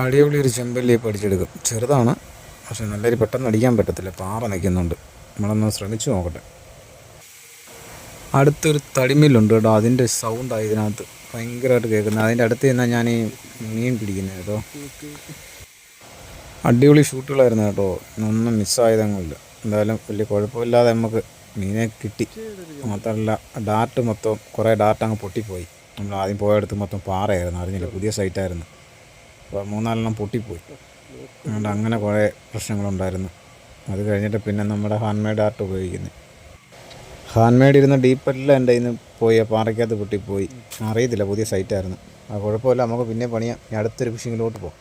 അടിപൊളി ഒരു ചെമ്പല്ലി പഠിച്ചെടുക്കും ചെറുതാണ് പക്ഷെ നല്ല രീതി പെട്ടെന്ന് അടിക്കാൻ പറ്റത്തില്ല. പാറ നിൽക്കുന്നുണ്ട്. നമ്മളൊന്ന് ശ്രമിച്ചു നോക്കട്ടെ. അടുത്തൊരു തടിമില്ലുണ്ട് കേട്ടോ. അതിന്റെ സൗണ്ടാണ് ഇതിനകത്ത്. ഭയങ്കരമായിട്ട് കേൾക്കുന്നത്. അതിന്റെ അടുത്ത് നിന്നാണ് ഞാൻ ഈ മീൻ പിടിക്കുന്നത് കേട്ടോ. അടിപൊളി ഷൂട്ടുകളായിരുന്നു കേട്ടോ. ഒന്നും മിസ്സായതൊന്നുമില്ല എന്തായാലും വലിയ കുഴപ്പമില്ലാതെ നമുക്ക് മീനെ കിട്ടി. മാത്രമല്ല ഡാർട്ട് മൊത്തം കുറേ ഡാർട്ട് അങ്ങ് പൊട്ടിപ്പോയി. നമ്മൾ ആദ്യം പോയടുത്ത് മൊത്തം പാറയായിരുന്നു. അറിഞ്ഞില്ല? പുതിയ സൈറ്റായിരുന്നു അപ്പോൾ മൂന്നാലെണ്ണം പൊട്ടിപ്പോയി. അതുകൊണ്ട് അങ്ങനെ കുറേ പ്രശ്നങ്ങളുണ്ടായിരുന്നു. അത് കഴിഞ്ഞിട്ട് പിന്നെ നമ്മുടെ ഹാൻഡ് മെയ്ഡ് ആർട്ട് ഉപയോഗിക്കുന്നത് ഹാൻഡ് മെയ്ഡ് ഇരുന്ന ഡീപ്പെല്ലാം എന്റെ നിന്ന് പോയി പാറയ്ക്കകത്ത് പൊട്ടിപ്പോയി. അറിയത്തില്ല പുതിയ സൈറ്റായിരുന്നു ആ കുഴപ്പമില്ല നമുക്ക് പിന്നെ പണിയാം. അടുത്തൊരു ഫിഷിങ്ങിലോട്ട് പോകാം.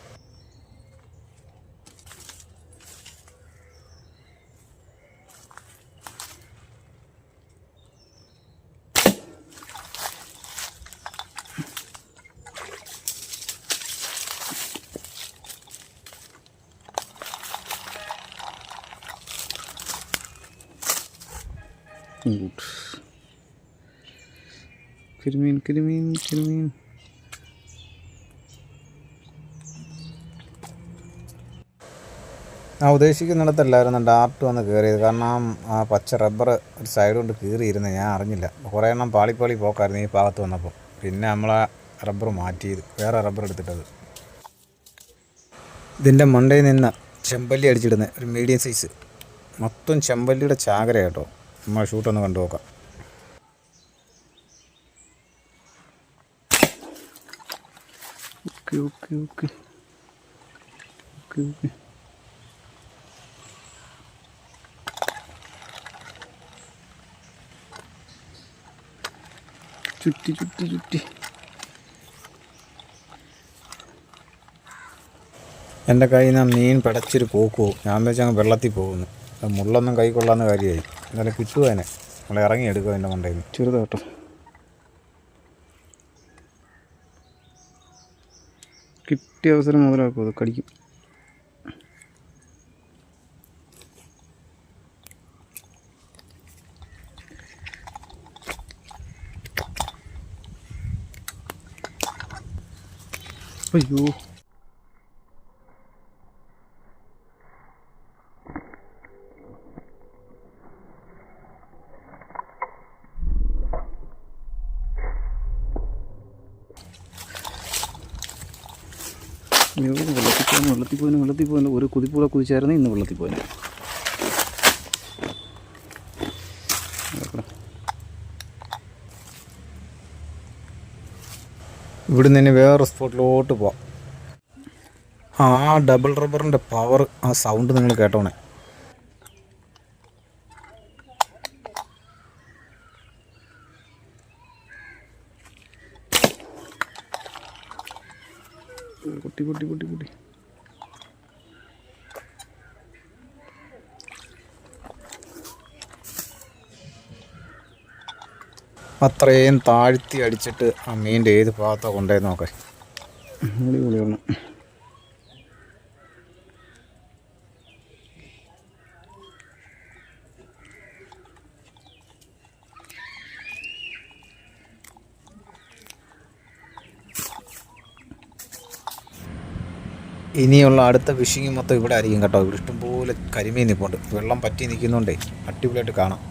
Gut. കരിമീൻ കരിമീൻ കരിമീൻ ആ ഉദ്ദേശിക്കുന്നിടത്തല്ലായിരുന്നു ഡാർട്ട് വന്ന് കയറിയത് കാരണം ആ പച്ച റബ്ബർ ഒരു സൈഡ് കൊണ്ട് കീറിയിരുന്നു ഞാൻ അറിഞ്ഞില്ല. കുറേ എണ്ണം പാളിപ്പാളി പോക്കായിരുന്നു ഈ ഭാഗത്ത് വന്നപ്പോൾ പിന്നെ നമ്മൾ ആ റബ്ബർ മാറ്റിയത് വേറെ റബ്ബർ എടുത്തിട്ടത്. ഇതിന്റെ മണ്ടയിൽ നിന്ന് ചെമ്പല്ലി അടിച്ചിടുന്നത് ഒരു മീഡിയം സൈസ് മൊത്തം ചെമ്പല്ലിയുടെ ചാകര കേട്ടോ. നമ്മൾ ഷൂട്ടൊന്ന് കണ്ടു നോക്കാം. Okay okay okay. Okay okay. ചുറ്റി ചുറ്റി ചുറ്റി. എന്റെ കയ്യിൽ നിന്ന് മീൻ പിടച്ചിട്ട് പോക്കുവോ? പോകും ഞാൻ വെച്ചാൽ അങ്ങ് വെള്ളത്തിൽ പോകുന്നു. മുള്ളൊന്നും കൈ കൊള്ളാവുന്ന കാര്യമായി. എന്നാലും കിട്ടുക അതിനെ. നമ്മൾ ഇറങ്ങി എടുക്കും അതിന്റെ മണ്ടയിൽ നിന്ന് ചെറുതാട്ടോ കിട്ടിയ അവസരം മുതലാക്കും അത് കടിക്കും. അയ്യോ. അയ്യോ വെള്ളത്തിൽ പോകാൻ വെള്ളത്തിൽ പോകാൻ വെള്ളത്തിൽ പോകാൻ ഒരു കുതിപ്പൂടെ കുതിച്ചായിരുന്നു ഇന്ന് വെള്ളത്തിൽ പോകാൻ ഇവിടുന്ന് തന്നെ വേറെ സ്പോട്ടിലോട്ട് പോവാം. ആ ഡബിൾ റബ്ബറിന്റെ പവർ ആ സൗണ്ട് നിങ്ങൾ കേട്ടോണേ. കുട്ടി കുട്ടി കുട്ടി കുട്ടി അത്രയും താഴ്ത്തി അടിച്ചിട്ട് ആ മീന്റെ ഏത് ഭാഗത്താണ് കൊണ്ടുപോയി നോക്കേ. അടിപൊളിയാണ് ഇനിയുള്ള അടുത്ത ഫിഷിങ് മൊത്തം ഇവിടെ ആയിരിക്കും കേട്ടോ. ഇവിടെ ഇഷ്ടംപോലെ കരിമീൻ നിൽപ്പുണ്ട് വെള്ളം പറ്റി നിൽക്കുന്നുണ്ടേ അടിപൊളിയായിട്ട് കാണാം.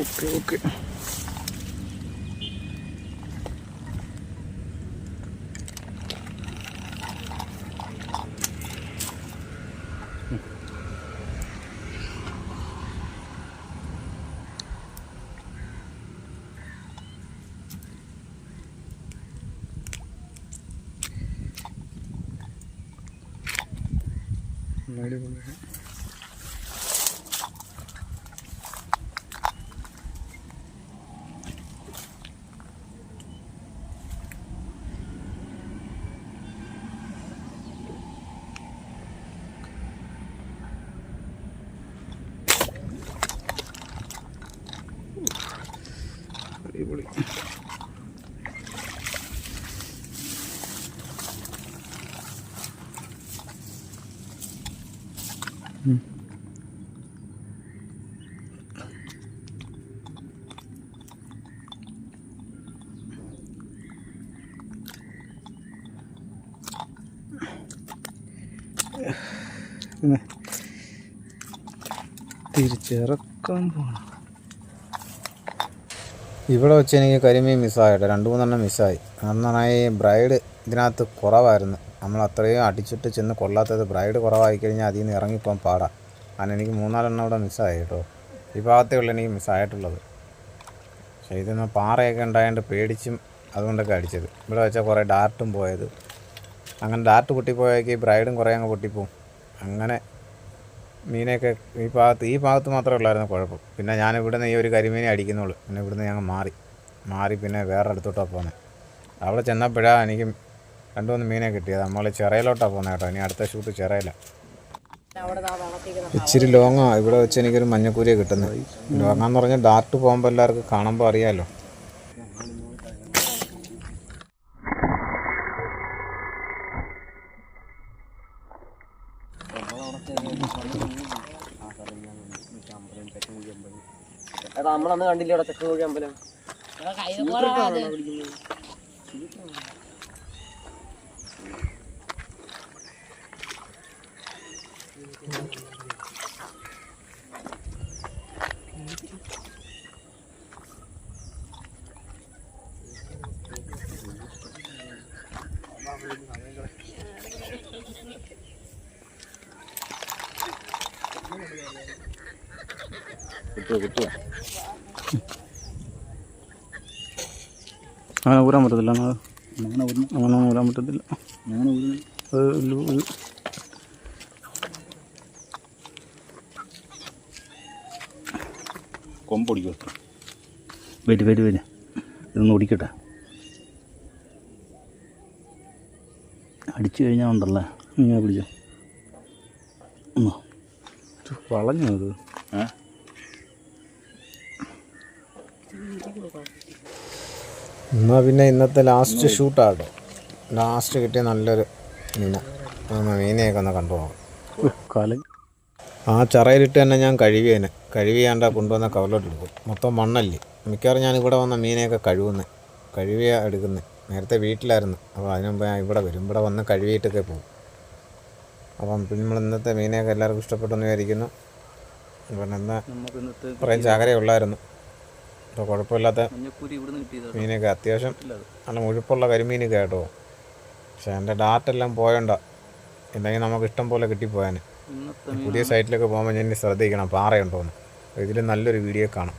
ഓക്കെ ഓക്കെ അടിപൊളിയാണ് അടിപൊളി പിന്നെ തിരിച്ചിറക്കാൻ പോണം. ഇവിടെ വെച്ച് എനിക്ക് കരിമീൻ മിസ്സായിട്ടോ രണ്ട് മൂന്നെണ്ണം മിസ്സായി നന്നായി ബ്രൈഡ് ഇതിനകത്ത് കുറവായിരുന്നു. നമ്മൾ അത്രയും അടിച്ചിട്ട് ചെന്ന് കൊള്ളാത്തത്. ബ്രൈഡ് കുറവായി കഴിഞ്ഞാൽ അതിൽ നിന്ന് ഇറങ്ങിപ്പോകാൻ പാടാം. അങ്ങനെ എനിക്ക് മൂന്നാലെണ്ണം ഇവിടെ മിസ്സായി കേട്ടോ. ഈ ഭാഗത്തേ എനിക്ക് മിസ്സായിട്ടുള്ളത് പക്ഷേ ഇതൊന്ന് പാറയൊക്കെ ഉണ്ടായതുകൊണ്ട് പേടിച്ചും അതുകൊണ്ടൊക്കെ അടിച്ചത്. ഇവിടെ വെച്ചാൽ കുറേ ഡാർട്ടും പോയത്. അങ്ങനെ ഡാർട്ട് പൊട്ടിപ്പോയേക്ക് ഈ ബ്രൈഡും കുറേ അങ്ങ് പൊട്ടിപ്പോവും. അങ്ങനെ മീനൊക്കെ ഈ ഭാഗത്ത് ഈ ഭാഗത്ത് മാത്രമേ ഉള്ളായിരുന്നു കുഴപ്പം. പിന്നെ ഞാൻ ഇവിടുന്ന് ഈ ഒരു കരിമീനെ അടിക്കുന്നുള്ളൂ. പിന്നെ ഇവിടുന്ന് ഞങ്ങൾ മാറി. മാറി പിന്നെ വേറെ അടുത്തോട്ടാണ് പോകുന്നത് അവിടെ ചെന്നപ്പോഴാണ് എനിക്ക് രണ്ടു മൂന്ന് മീനെ കിട്ടിയത്. നമ്മൾ ചിറയിലോട്ടാണ് പോകുന്നത് കേട്ടോ. ഇനി അടുത്ത ഷൂട്ട് ചിറയില്ല ഇച്ചിരി ലോങ്ങാ ഇവിടെ വെച്ച് എനിക്കൊരു മഞ്ഞക്കൂരിയെ കിട്ടുന്നത്. ലോങ്ങാന്ന് പറഞ്ഞാൽ ഡാർട്ട് പോകുമ്പോൾ എല്ലാവർക്കും കാണുമ്പോൾ അറിയാമല്ലോ നമ്മളന്ന് കണ്ടില്ലേ ഇവിടെ ചെക്ക് കോഴി അമ്പലം? അങ്ങനെ ഊരാൻ പറ്റത്തില്ല അങ്ങനെ അങ്ങനെ ഊരാൻ പറ്റത്തില്ല. അത് ഒരു- ഒരു- കൊമ്പൊടിക്കോ വരി വരി വരി. ഇതൊന്ന് ഓടിക്കട്ടെ അടിച്ചു കഴിഞ്ഞാൽ ഉണ്ടല്ലേ? ഇങ്ങനെ പിടിച്ചോ. വളഞ്ഞോ അത് എന്നാൽ പിന്നെ ഇന്നത്തെ ലാസ്റ്റ് ഷൂട്ടാട്ടോ ലാസ്റ്റ് കിട്ടിയ നല്ലൊരു മീന. മീനെയൊക്കെ ഒന്ന് കണ്ടു നോക്കാം ആ ചറയിലിട്ട് തന്നെ ഞാൻ കഴുകിയേനെ. കഴുകിയാണ്ട കൊണ്ടുവന്ന കവറിലോട്ട് എടുക്കും മൊത്തം മണ്ണല്ലേ. മിക്കവാറും ഞാൻ ഇവിടെ വന്ന മീനെയൊക്കെ കഴുകുന്നത് കഴുകിയ എടുക്കുന്നത് നേരത്തെ വീട്ടിലായിരുന്നു. അപ്പോൾ അതിനുമുമ്പ് ഞാൻ ഇവിടെ വരും. ഇവിടെ വന്ന് കഴുകിയിട്ടൊക്കെ പോകും. അപ്പം നമ്മൾ ഇന്നത്തെ മീനെയൊക്കെ എല്ലാവർക്കും ഇഷ്ടപ്പെട്ടെന്ന് വിചാരിക്കുന്നു. അപ്പം ഇന്നത്തെ കുറേ ചാകര ഉള്ളായിരുന്നു. അപ്പോൾ കുഴപ്പമില്ലാത്ത മീനൊക്കെ അത്യാവശ്യം നല്ല മുഴുപ്പുള്ള കരിമീനൊക്കെ കേട്ടോ പക്ഷേ എന്റെ ഡാറ്റെല്ലാം പോയണ്ട. ഇല്ലെങ്കിൽ നമുക്ക് ഇഷ്ടം പോലെ കിട്ടിപ്പോയാൻ പുതിയ സൈറ്റിലൊക്കെ പോകുമ്പോൾ ഞാൻ ശ്രദ്ധിക്കണം. പാറയുണ്ടോയെന്ന് ഇതിൽ നല്ലൊരു വീഡിയോ കാണാം.